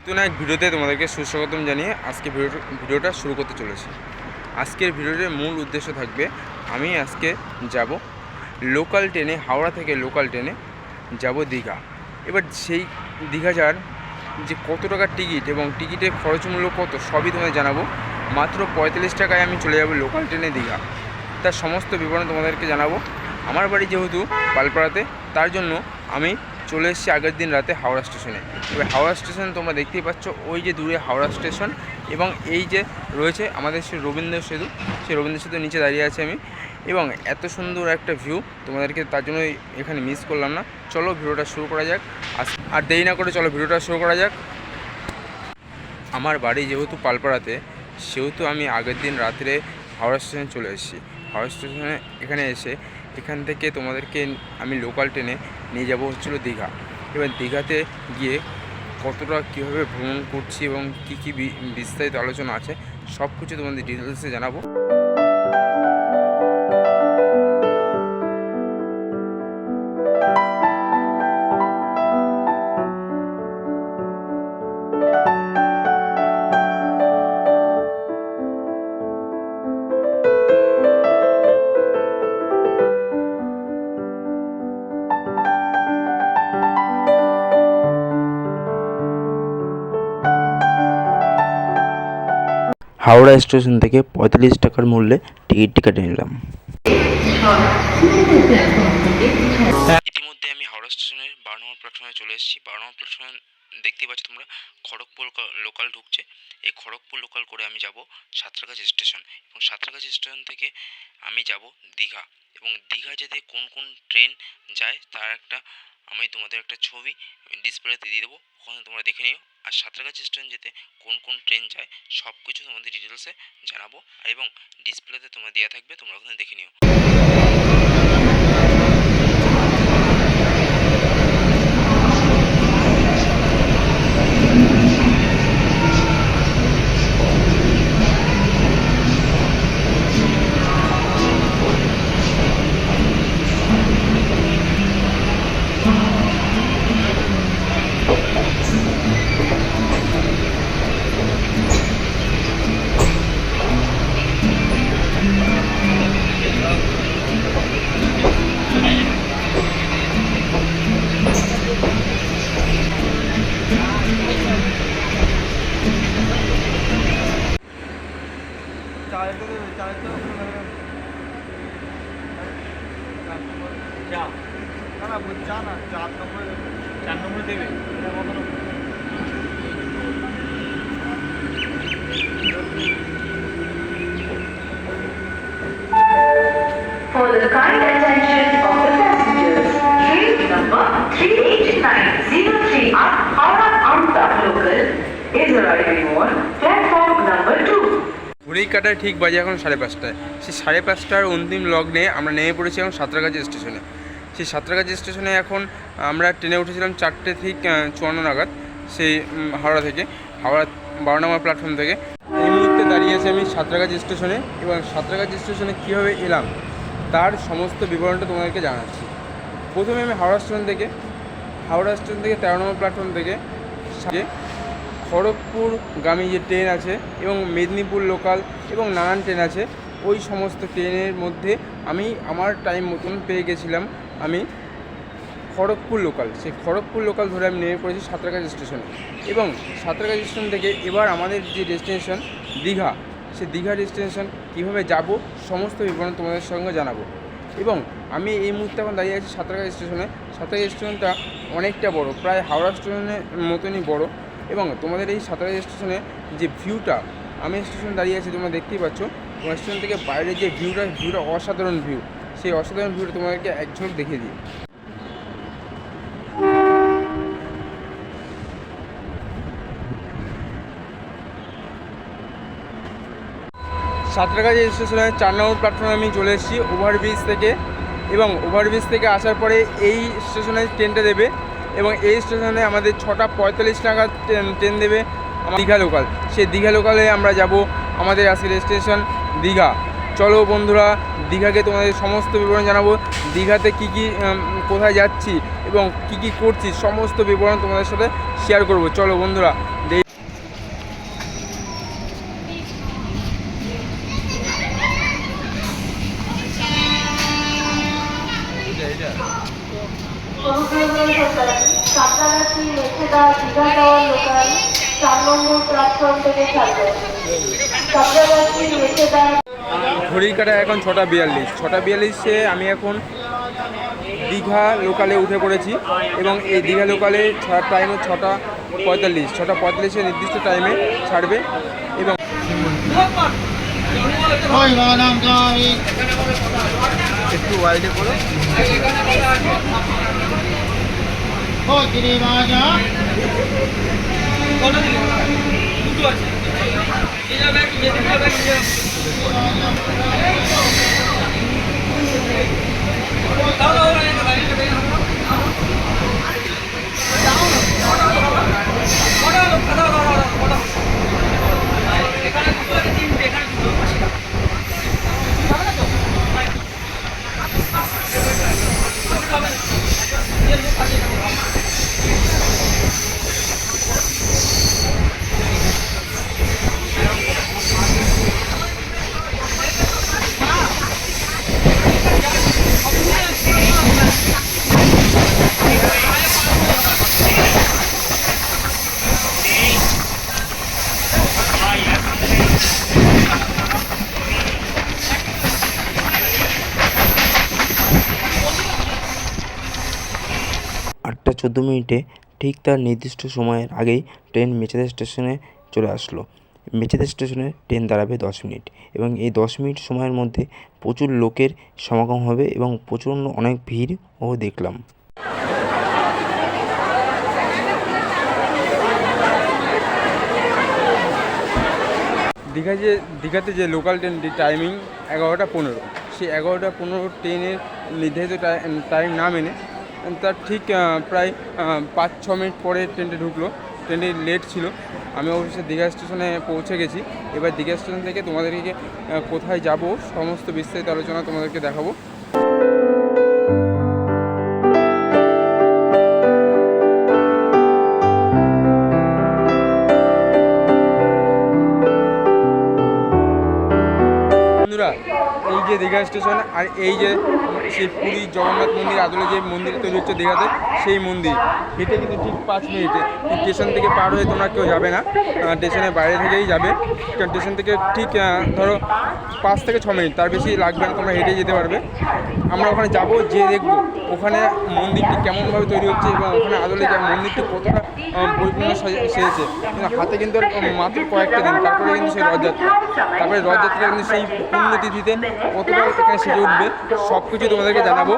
নতুন এক ভিডিওতে তোমাদেরকে সুস্বাগতম জানিয়ে আজকে ভিডিও ভিডিওটা শুরু করতে চলেছি। আজকের ভিডিওটির মূল উদ্দেশ্য থাকবে, আমি আজকে যাব লোকাল ট্রেনে, হাওড়া থেকে লোকাল ট্রেনে যাব দীঘা। এবার সেই দীঘা যাওয়ার যে কত টাকার টিকিট এবং টিকিটের খরচ মূল্য কত, সবই তোমাদের জানাব। মাত্র পঁয়তাল্লিশ টাকায় আমি চলে যাব লোকাল ট্রেনে দীঘা। তার সমস্ত বিবরণ তোমাদেরকে জানাব। আমার বাড়ি যেহেতু পালপাড়াতে, তার জন্য আমি চলে এসেছি আগের দিন রাতে হাওড়া স্টেশনে। এবার হাওড়া স্টেশন তোমরা দেখতেই পাচ্ছ, ওই যে দূরে হাওড়া স্টেশন এবং এই যে রয়েছে আমাদের সে রবীন্দ্র সেতু, সেই রবীন্দ্র সেতুর নিচে দাঁড়িয়ে আছি আমি। এবং এত সুন্দর একটা ভিউ তোমাদেরকে তার জন্য এখানে মিস করলাম না। চলো ভিডিওটা শুরু করা যাক। আর দেরি না করে চলো ভিডিওটা শুরু করা যাক। আমার বাড়ি যেহেতু পালপাড়াতে সেহেতু আমি আগের দিন রাত্রে হাওড়া স্টেশনে চলে এসেছি। হাওড়া স্টেশনে এখানে এসে এখান থেকে তোমাদেরকে আমি লোকাল ট্রেনে নিয়ে যাব হচ্ছিল দীঘা। এবার দীঘাতে গিয়ে কতটা কীভাবে ভ্রমণ করছি এবং কী কী বিস্তারিত আলোচনা আছে সব কিছু তোমাদের ডিটেলসে জানাব। হাওড়া স্টেশন থেকে পঁয়তাল্লিশ টাকার মূল্যে টিকিটটি কেটে নিলাম। ইতিমধ্যে আমি হাওড়া স্টেশনের বারো নম্বর প্ল্যাটফর্মে চলে এসেছি। বারো নম্বর প্ল্যাটফর্মে দেখতেই পাচ্ছ তোমরা খড়গপুর লোকাল ঢুকছে। এই খড়গপুর লোকাল করে আমি যাব সাঁতরাগাছি স্টেশন এবং সাঁতরাগাছি স্টেশন থেকে আমি যাব দীঘা এবং দীঘা যেতে কোন কোন ট্রেন যায় তার একটা আমি তোমাদের একটা ছবি ডিসপ্লেতে দিয়ে দেবো। ওখানে তোমরা দেখে নিও। আর সাঁতরাগাছি স্টেশন যেতে কোন কোন ট্রেন যায় সব কিছু তোমাদের ডিটেলসে জানাব। এবং ডিসপ্লেতে তোমরা দেওয়া থাকবে, তোমরা ওখানে দেখে নিও। For the kind attention of the passengers, train number 38903 up Howrah Amta local is arriving on platform number 2. ঘড়ি কাটায় ঠিক বাজে এখন সাড়ে পাঁচটায় সেই সাড়ে পাঁচটার অন্তিম লগ্নে আমরা নেমে পড়েছি এখন সাঁতরাগাছি স্টেশনে সেই সাঁতরাগাছি স্টেশনে এখন আমরা ট্রেনে উঠেছিলাম চারটে ঠিক চুয়ান্ন নাগাদ, সেই হাওড়া থেকে, হাওড়া বারো নম্বর প্ল্যাটফর্ম থেকে। এই মুহূর্তে দাঁড়িয়ে আছি আমি সাঁতরাগাছি স্টেশনে এবং সাঁতরাগাছি স্টেশনে কীভাবে এলাম, তার সমস্ত বিবরণটা তোমাদেরকে জানাচ্ছি। প্রথমে আমি হাওড়া স্টেশন থেকে, হাওড়া স্টেশন থেকে তেরো নম্বর প্ল্যাটফর্ম থেকে সাথে খড়গপুরগামী যে ট্রেন আছে এবং মেদিনীপুর লোকাল এবং নানান ট্রেন আছে, ওই সমস্ত ট্রেনের মধ্যে আমি আমার টাইম মতন পেয়ে গেছিলাম আমি খড়গপুর লোকাল সেই খড়গপুর লোকাল ধরে আমি নেমে পড়েছি সাঁতরাগাছি স্টেশনে এবং সাঁতরাগাছি স্টেশন থেকে এবার আমাদের যে ডেস্টিনেশন দীঘা সে দীঘা ডেস্টিনেশন কীভাবে যাব, সমস্ত বিবরণ তোমাদের সঙ্গে জানাব। এবং আমি এই মুহূর্তে এখন দাঁড়িয়ে আছি সাঁতরাগাছি স্টেশনে সাঁতরাগাছি স্টেশনটা অনেকটা বড়, প্রায় হাওড়া স্টেশনের মতনই বড়। এবং তোমাদের এই সাঁতরাগাছি স্টেশনে যে ভিউটা আমি স্টেশনে দাঁড়িয়ে আছি, তোমরা দেখতেই পাচ্ছ। স্টেশন থেকে বাইরে যে ভিউটা ভিউটা অসাধারণ ভিউ সেই অসাধারণ ভিউটা তোমাদেরকে এক ঝলক দেখিয়ে দিই। সাঁতরাগাছি স্টেশনে চার নম্বর প্ল্যাটফর্মে আমি চলে এসেছি ওভারব্রিজ থেকে। এবং ওভারব্রিজ থেকে আসার পরে এই স্টেশনে ট্রেনটা দেবে এবং এই স্টেশনে আমাদের ছটা পঁয়তাল্লিশ টাকা ট্রেন দেবে দীঘা লোকাল সেই দীঘা লোকালে আমরা যাব আমাদের আজকের স্টেশন দীঘা। চলো বন্ধুরা, দীঘাকে তোমাদের সমস্ত বিবরণ জানাব। দীঘাতে কী কী কোথায় যাচ্ছি এবং কি কি করছি সমস্ত বিবরণ তোমাদের সাথে শেয়ার করব। চলো বন্ধুরা চার নম্বর প্ল্যাটফর্ম থেকে ঘড়ির কাটা এখন ছটা বিয়াল্লিশ। ছটা বিয়াল্লিশে আমি এখন দীঘা লোকালে উঠে পড়েছি এবং এই দীঘা লোকালে ছাড়ার টাইম ছটা পঁয়তাল্লিশ। ছটা পঁয়তাল্লিশে নির্দিষ্ট টাইমে ছাড়বে এবং একটু ওয়াইডে করে আটটা চোদ্দ মিনিটে ঠিক তার নির্দিষ্ট সময়ের আগেই ট্রেন মেচেদা স্টেশনে চলে আসলো। মেচেদা স্টেশনে ট্রেন দাঁড়াবে দশ মিনিট এবং এই দশ মিনিট সময়ের মধ্যে প্রচুর লোকের সমাগম হবে এবং প্রচণ্ড অনেক ভিড়ও দেখলাম। দীঘা যে, দীঘাতে যে লোকাল ট্রেনটি টাইমিং এগারোটা পনেরো। সেই এগারোটা পনেরো ট্রেনের নির্ধারিত টাইম না মেনে তার ঠিক প্রায় পাঁচ, ছ মিনিট পরে ট্রেনটি ঢুকলো। ট্রেনটি লেট ছিল। আমি অবশ্যই দীঘা স্টেশনে পৌঁছে গেছি। এবার দীঘা স্টেশন থেকে তোমাদেরকে কোথায় যাব, সমস্ত বিস্তারিত আলোচনা তোমাদেরকে দেখাবো। এই যে দীঘা স্টেশন আর এই যে সেই পুরী জগন্নাথ মন্দির, আদলে যে মন্দির তৈরি হচ্ছে দীঘাতে, সেই মন্দির। হেঁটে কিন্তু ঠিক পাঁচ মিনিটে। স্টেশন থেকে পার হয়ে তোমরা কেউ যাবে না। স্টেশনের বাইরে থেকেই যাবে। স্টেশন থেকে ঠিক ধরো পাঁচ থেকে ছ মিনিট। তার বেশি লাগবে না, তোমরা হেঁটে যেতে পারবে। আমরা ওখানে যাব যে দেখব ওখানে মন্দিরটি কেমনভাবে তৈরি হচ্ছে এবং ওখানে আদলে যে মন্দিরটি কতটা পরিপূর্ণ সাজে- সেজেছে হাতে কিন্তু মাত্র কয়েকটা দিন। তারপরে কিন্তু সেই রথযাত্রা। তারপরে রথযাত্রা কিন্তু সেই পুণ্যতিথিতে কতটা এখানে সেজে উঠবে সব কিছু তোমাদেরকে জানাব।